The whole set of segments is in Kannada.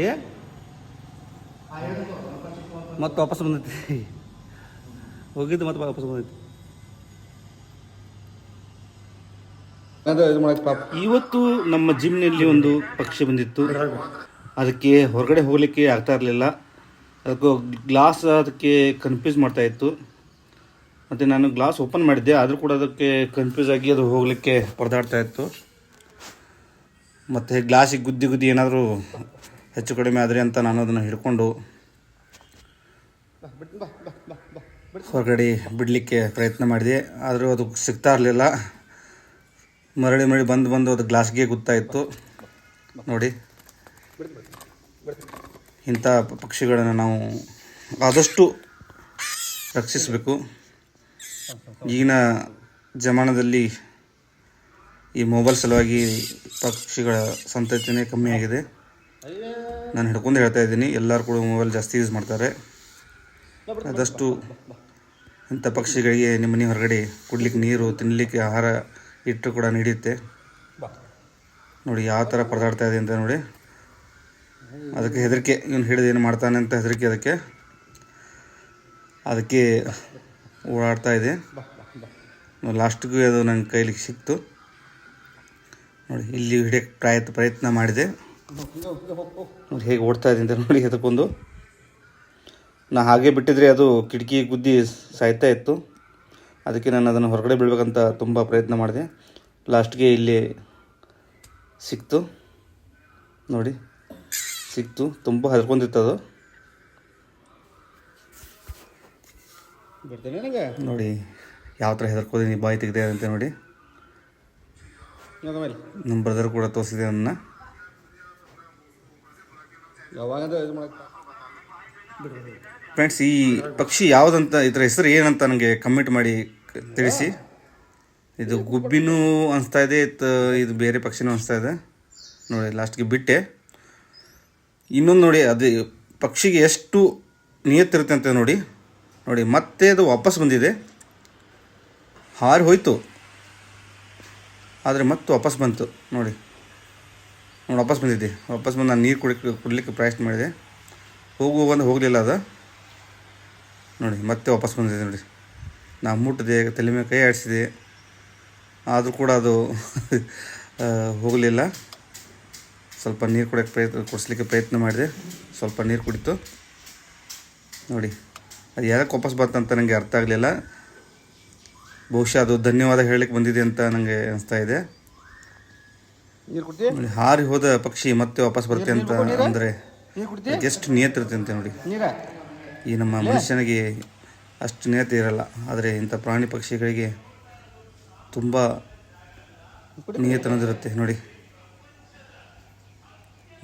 ಏ? ಮತ್ತೆ ವಾಪಸ್ ಬಂದೈತಿ. ಹೋಗಿದ್ದು ಮತ್ತೆ ವಾಪಸ್ ಬಂದೈತಿ. ಇವತ್ತು ನಮ್ಮ ಜಿಮ್ನಲ್ಲಿ ಒಂದು ಪಕ್ಷಿ ಬಂದಿತ್ತು. ಅದಕ್ಕೆ ಹೊರಗಡೆ ಹೋಗಲಿಕ್ಕೆ ಆಗ್ತಾ ಇರಲಿಲ್ಲ. ಅದಕ್ಕೂ ಗ್ಲಾಸ್ ಅದಕ್ಕೆ ಕನ್ಫ್ಯೂಸ್ ಮಾಡ್ತಾ ಇತ್ತು. ಮತ್ತು ನಾನು ಗ್ಲಾಸ್ ಓಪನ್ ಮಾಡಿದ್ದೆ. ಆದರೂ ಕೂಡ ಅದಕ್ಕೆ ಕನ್ಫ್ಯೂಸ್ ಆಗಿ ಅದು ಹೋಗಲಿಕ್ಕೆ ಪರದಾಡ್ತಾ ಇತ್ತು. ಮತ್ತು ಗ್ಲಾಸಿಗೆ ಗುದ್ದಿ ಗುದ್ದಿ ಏನಾದರೂ ಹೆಚ್ಚು ಕಡಿಮೆ ಆದರೆ ಅಂತ ನಾನು ಅದನ್ನು ಹಿಡ್ಕೊಂಡು ಹೊರಗಡೆ ಬಿಡಲಿಕ್ಕೆ ಪ್ರಯತ್ನ ಮಾಡಿದೆ. ಆದರೂ ಅದು ಸಿಗ್ತಾ ಇರಲಿಲ್ಲ. ಮರಳಿ ಮರಳಿ ಬಂದು ಬಂದು ಅದು ಗ್ಲಾಸ್ಗೆ ಗೊತ್ತಾಯಿತು ನೋಡಿ. ಇಂಥ ಪಕ್ಷಿಗಳನ್ನು ನಾವು ಆದಷ್ಟು ರಕ್ಷಿಸಬೇಕು. ಈಗಿನ ಜಮಾನದಲ್ಲಿ ಈ ಮೊಬೈಲ್ ಸಲುವಾಗಿ ಪಕ್ಷಿಗಳ ಸಂತತಿನೇ ಕಮ್ಮಿ ಆಗಿದೆ. ನಾನು ಹಿಡ್ಕೊಂಡು ಹೇಳ್ತಾ ಇದ್ದೀನಿ. ಎಲ್ಲರೂ ಕೂಡ ಮೊಬೈಲ್ ಜಾಸ್ತಿ ಯೂಸ್ ಮಾಡ್ತಾರೆ. ಆದಷ್ಟು ಇಂಥ ಪಕ್ಷಿಗಳಿಗೆ ನಿಮ್ಮ ಮನೆ ಹೊರಗಡೆ ಕುಡ್ಲಿಕ್ಕೆ ನೀರು ತಿನ್ನಲಿಕ್ಕೆ ಆಹಾರ ಇಟ್ಟರು ಕೂಡ ನೀಡುತ್ತೆ ನೋಡಿ ಯಾವ ಥರ ಪರದಾಡ್ತಾ ಇದೆ ಅಂತ ನೋಡಿ. ಅದಕ್ಕೆ ಹೆದರಿಕೆ, ಇವನು ಹೇಳಿದ ಏನು ಮಾಡ್ತಾನೆ ಅಂತ ಹೆದರಿಕೆ ಅದಕ್ಕೆ. ಅದಕ್ಕೆ ಓಡಾಡ್ತಾ ಇದೆ. ಲಾಸ್ಟ್ಗೂ ಅದು ನನ್ನ ಕೈಲಿಗೆ ಸಿಕ್ತು. ನೋಡಿ ಇಲ್ಲಿ ಹಿಡಿಯೋಕ್ಕೆ ಪ್ರಯತ್ನ ಪ್ರಯತ್ನ ಮಾಡಿದೆ. ನೋಡಿ ಹೇಗೆ ಓಡ್ತಾ ಇದ್ದೀನಿ ಅಂತ ನೋಡಿ ಅದಕ್ಕೊಂದು ನಾ ಹಾಗೆ ಬಿಟ್ಟಿದ್ರೆ ಅದು ಕಿಟಕಿ ಗುದ್ದಿ ಸಾಯ್ತಾ ಇತ್ತು. ಅದಕ್ಕೆ ನಾನು ಅದನ್ನು ಹೊರಗಡೆ ಬಿಡಬೇಕಂತ ತುಂಬ ಪ್ರಯತ್ನ ಮಾಡಿದೆ. ಲಾಸ್ಟ್ಗೆ ಇಲ್ಲಿ ಸಿಕ್ತು. ನೋಡಿ ಸಿಕ್ತು. ತುಂಬ ಹರ್ಕೊಂಡಿತ್ತು ಅದು. ನೋಡಿ ಯಾವ ಥರ ಹೆದರ್ಕೋದೀನಿ ಬಾಯಿ ತೆಗೆದೆ ಅಂತ ನೋಡಿ. ನಮ್ಮ ಬ್ರದರ್ ಕೂಡ ತೋರಿಸಿದೆ ನನ್ನ ಯಾವಾಗಂದ್ರೆ ಇದು ಮಾಡಕ್ಕೆ ಫ್ರೆಂಡ್ಸ್ ಈ ಪಕ್ಷಿ ಯಾವುದಂತ, ಇದರ ಹೆಸರು ಏನಂತ ನನಗೆ ಕಮೆಂಟ್ ಮಾಡಿ ತಿಳಿಸಿ. ಇದು ಗುಬ್ಬಿನೂ ಅನಿಸ್ತಾ ಇದೆ ಇದು ಬೇರೆ ಪಕ್ಷಿನೂ ಅನಿಸ್ತಾ ಇದೆ. ನೋಡಿ ಲಾಸ್ಟ್ಗೆ ಬಿಟ್ಟೆ. ಇನ್ನೊಂದು ನೋಡಿ, ಅದು ಪಕ್ಷಿಗೆ ಎಷ್ಟು ನಿಯತ್ತಿರುತ್ತೆ ಅಂತ ನೋಡಿ. ನೋಡಿ, ಮತ್ತೆ ಅದು ವಾಪಸ್ ಬಂದಿದೆ. ಹಾರಿ ಹೋಯಿತು. ಆದರೆ ಮತ್ತೆ ವಾಪಸ್ ಬಂತು. ನೋಡಿ. ನೋಡಿ ವಾಪಸ್ ಬಂದಿದ್ದೆ. ವಾಪಸ್ ಬಂದು ನಾನು ನೀರು ಕುಡಿಕ್ಕೆ ಕುಡಲಿಕ್ಕೆ ಪ್ರಯತ್ನ ಮಾಡಿದೆ. ಹೋಗು ಹೋಗು ಹೋಗಲಿಲ್ಲ ಅದು. ನೋಡಿ, ಮತ್ತೆ ವಾಪಸ್ ಬಂದಿದೆ ನೋಡಿ. ನಾನು ಮುಟ್ಟಿದೆ, ತಲೆ ಮೇಲೆ ಕೈ ಆಡಿಸಿದೆ. ಆದರೂ ಕೂಡ ಅದು ಹೋಗಲಿಲ್ಲ. ಸ್ವಲ್ಪ ನೀರು ಕುಡಿಯೋಕ್ಕೆ ಪ್ರಯತ್ನ, ಕುಡಿಸ್ಲಿಕ್ಕೆ ಪ್ರಯತ್ನ ಮಾಡಿದೆ. ಸ್ವಲ್ಪ ನೀರು ಕುಡಿತು. ನೋಡಿ, ಅದು ಯಾಕೆ ವಾಪಸ್ ಬಂತಂತ ನನಗೆ ಅರ್ಥ ಆಗಲಿಲ್ಲ. ಬಹುಶಃ ಅದು ಧನ್ಯವಾದ ಹೇಳಲಿಕ್ಕೆ ಬಂದಿದೆ ಅಂತ ನನಗೆ ಅನಿಸ್ತಾ ಇದೆ. ನೀರು ಕುಡ್ತಿ? ಹಾರಿ ಹೋದ ಪಕ್ಷಿ ಮತ್ತೆ ವಾಪಸ್ ಬರುತ್ತೆ ಅಂತ ಅಂದರೆ ಎಷ್ಟು ಅಂತ ನೋಡಿ. ಈ ನಮ್ಮ ಮನುಷ್ಯನಿಗೆ ಅಷ್ಟು ನಿಯತಿ ಇರಲ್ಲ. ಆದರೆ ಇಂಥ ಪ್ರಾಣಿ ಪಕ್ಷಿಗಳಿಗೆ ತುಂಬ ನಿಯತನದಿರುತ್ತೆ ನೋಡಿ.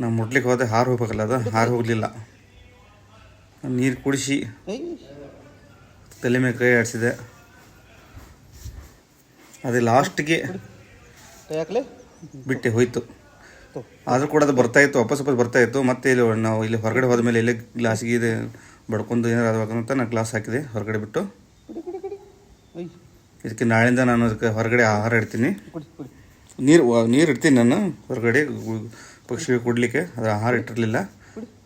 ನಾವು ಮುಟ್ಲಿಕ್ಕೆ ಹೋದ್ರೆ ಹಾರು ಹೋಗ್ಬೇಕಲ್ಲ ಅದು? ಹಾರು ಹೋಗಲಿಲ್ಲ. ನೀರು ಕುಡಿಸಿ ತಲೆ ಮೇಲೆ ಕೈ ಆಡಿಸಿದೆ. ಅದೇ ಲಾಸ್ಟ್ಗೆ ಬಿಟ್ಟೆ ಹೋಯ್ತು. ಆದರೂ ಕೂಡ ಅದು ಬರ್ತಾ ಇತ್ತು ವಾಪಸ್ ವಾಪಸ್ ಬರ್ತಾ ಇತ್ತು. ಮತ್ತೆ ಇಲ್ಲಿ ನಾವು ಇಲ್ಲಿ ಹೊರಗಡೆ ಹೋದ ಮೇಲೆ ಇಲ್ಲೇ ಗ್ಲಾಸ್ಗೆ ಇದೆ ಬಡ್ಕೊಂಡು ಏನಾರು ಆಗ್ಬೇಕು ಅಂತ ನಾನು ಗ್ಲಾಸ್ ಹಾಕಿದೆ ಹೊರಗಡೆ ಬಿಟ್ಟು. ಇದಕ್ಕೆ ನಾಳೆಯಿಂದ ನಾನು ಅದಕ್ಕೆ ಹೊರಗಡೆ ಆಹಾರ ಇಡ್ತೀನಿ. ನೀರು ನೀರು ಇಡ್ತೀನಿ ನಾನು ಹೊರಗಡೆ ಪಕ್ಷಿಗೆ ಕೊಡಲಿಕ್ಕೆ. ಅದು ಆಹಾರ ಇಟ್ಟಿರಲಿಲ್ಲ.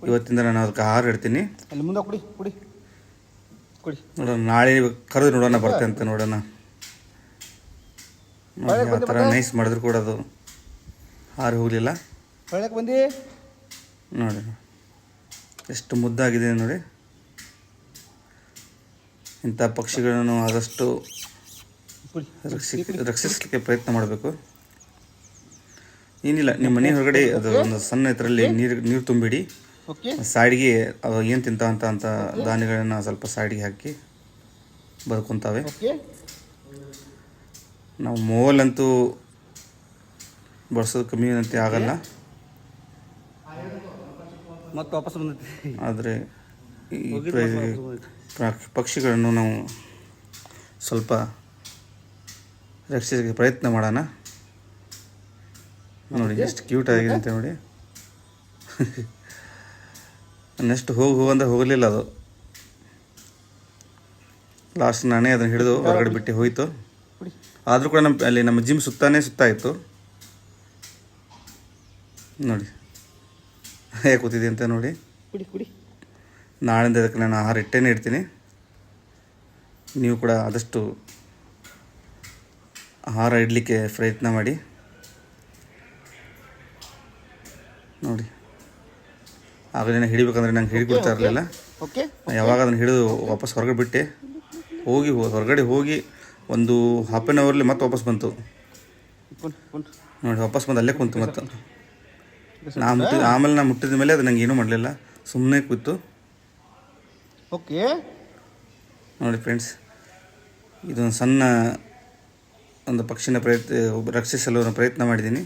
ಇವತ್ತಿಂದ ನಾನು ಅದಕ್ಕೆ ಆಹಾರ ಇಡ್ತೀನಿ. ನೋಡೋಣ ನಾಳೆ ಕರೆದು ನೋಡೋಣ ಬರ್ತೇನೆ ಅಂತ ನೋಡೋಣ. ನೋಡಿ, ಆ ಥರ ನೈಸ್ ಮಾಡಿದ್ರು ಕೂಡ ಅದು. ಹಾರಿ ಹೋಗಲಿಲ್ಲ? ಹೊಳ್ಯಾಕೆ ಬಂದಿ? ನೋಡಿ. ಎಷ್ಟು ಮುದ್ದಾಗಿದೆ ನೋಡಿ. ಇಂಥ ಪಕ್ಷಿಗಳನ್ನು ಆದಷ್ಟು ರಕ್ಷಿ ರಕ್ಷಿಸಲಿಕ್ಕೆ ಪ್ರಯತ್ನ ಮಾಡಬೇಕು. ಏನಿಲ್ಲ ನಿಮ್ಮ ಮನೆ ಹೊರಗಡೆ ಅದು ಒಂದು ಸಣ್ಣ ಇದರಲ್ಲಿ ನೀರು ನೀರು ತುಂಬಿಡಿ. ಸಾಡಿಗೆ ಅವು ಏನು ತಿಂತ ಅಂತ ದಾನಿಗಳನ್ನು ಸ್ವಲ್ಪ ಸೈಡ್ಗೆ ಹಾಕಿ ಬದುಕೊಂತಾವೆ ನಾವು ಮೋಲ್ ಅಂತೂ ಬಳಸೋದು ಕಮ್ಮಿ ಏನಂತೆ ಆಗಲ್ಲ. ಮತ್ತೆ ವಾಪಸ್ ಬಂದೈತಿ. ಆದರೆ ಈ ಪಕ್ಷಿಗಳನ್ನು ನಾವು ಸ್ವಲ್ಪ ರಕ್ಷಿಸಕ್ಕೆ ಪ್ರಯತ್ನ ಮಾಡೋಣ. ನೋಡಿ ಎಷ್ಟು ಕ್ಯೂಟ್ ಆಗಿದೆ ಅಂತ ನೋಡಿ. ನೆಕ್ಸ್ಟ್ ಹೋಗಿ ಹೋಗು ಅಂದ್ರೆ ಹೋಗಲಿಲ್ಲ ಅದು. ಲಾಸ್ಟ್ ನಾನೇ ಅದನ್ನು ಹಿಡಿದು ಹೊರಗಡೆ ಬಿಟ್ಟು ಹೋಯಿತು. ಆದರೂ ಕೂಡ ನಮ್ಮ ಅಲ್ಲಿ ನಮ್ಮ ಜಿಮ್ ಸುತ್ತಾನೇ ಸುತ್ತಾ ಇತ್ತು ನೋಡಿ. ಹೇಗೆ ಕೂತಿದೆ ಅಂತ ನೋಡಿ. ಕುಡಿ ಕುಡಿ. ನಾಳಿಂದ ಅದಕ್ಕೆ ನಾನು ಆಹಾರ ಇಟ್ಟೇನೆ ಇಡ್ತೀನಿ. ನೀವು ಕೂಡ ಆದಷ್ಟು ಆಹಾರ ಇಡಲಿಕ್ಕೆ ಪ್ರಯತ್ನ ಮಾಡಿ. ನೋಡಿ. ಆಗಲೇ ಹಿಡಿಬೇಕಂದ್ರೆ ನಂಗೆ ಹಿಡಿಕೊಡ್ತಾ ಇರಲಿಲ್ಲ. ಓಕೆ ಯಾವಾಗ ಅದನ್ನು ಹಿಡಿದು ವಾಪಸ್ ಹೊರಗಡೆ ಬಿಟ್ಟೆ. ಹೋಗಿ ಹೊರಗಡೆ ಹೋಗಿ ಒಂದು ಹಾಫ್ ಆನ್ ಅವರ್ಲಿ ಮತ್ತೆ ವಾಪಸ್ ಬಂತು. ನೋಡಿ ವಾಪಸ್ ಬಂದು ಅಲ್ಲೇ ಕುಂತು ಮತ್ತೆ. ನಾ ಮುಟ್ಟಿದ ಆಮೇಲೆ ನಾ ಮುಟ್ಟಿದ ಮೇಲೆ ಅದು ನಂಗೆ ಏನೂ ಮಾಡಲಿಲ್ಲ. ಸುಮ್ಮನೆ ಕೂತು. ಓಕೆ ನೋಡಿ ಫ್ರೆಂಡ್ಸ್ ಇದೊಂದು ಸಣ್ಣ ಒಂದು ಪಕ್ಷಿನ ಪ್ರಯತ್ನ ರಕ್ಷಿಸಲು ಪ್ರಯತ್ನ ಮಾಡಿದ್ದೀನಿ.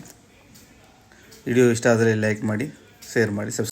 ವಿಡಿಯೋ ಇಷ್ಟ ಆದರೆ ಲೈಕ್ ಮಾಡಿ ಶೇರ್ ಮಾಡಿ ಸಬ್ಸ್ಕ್ರೈಬ್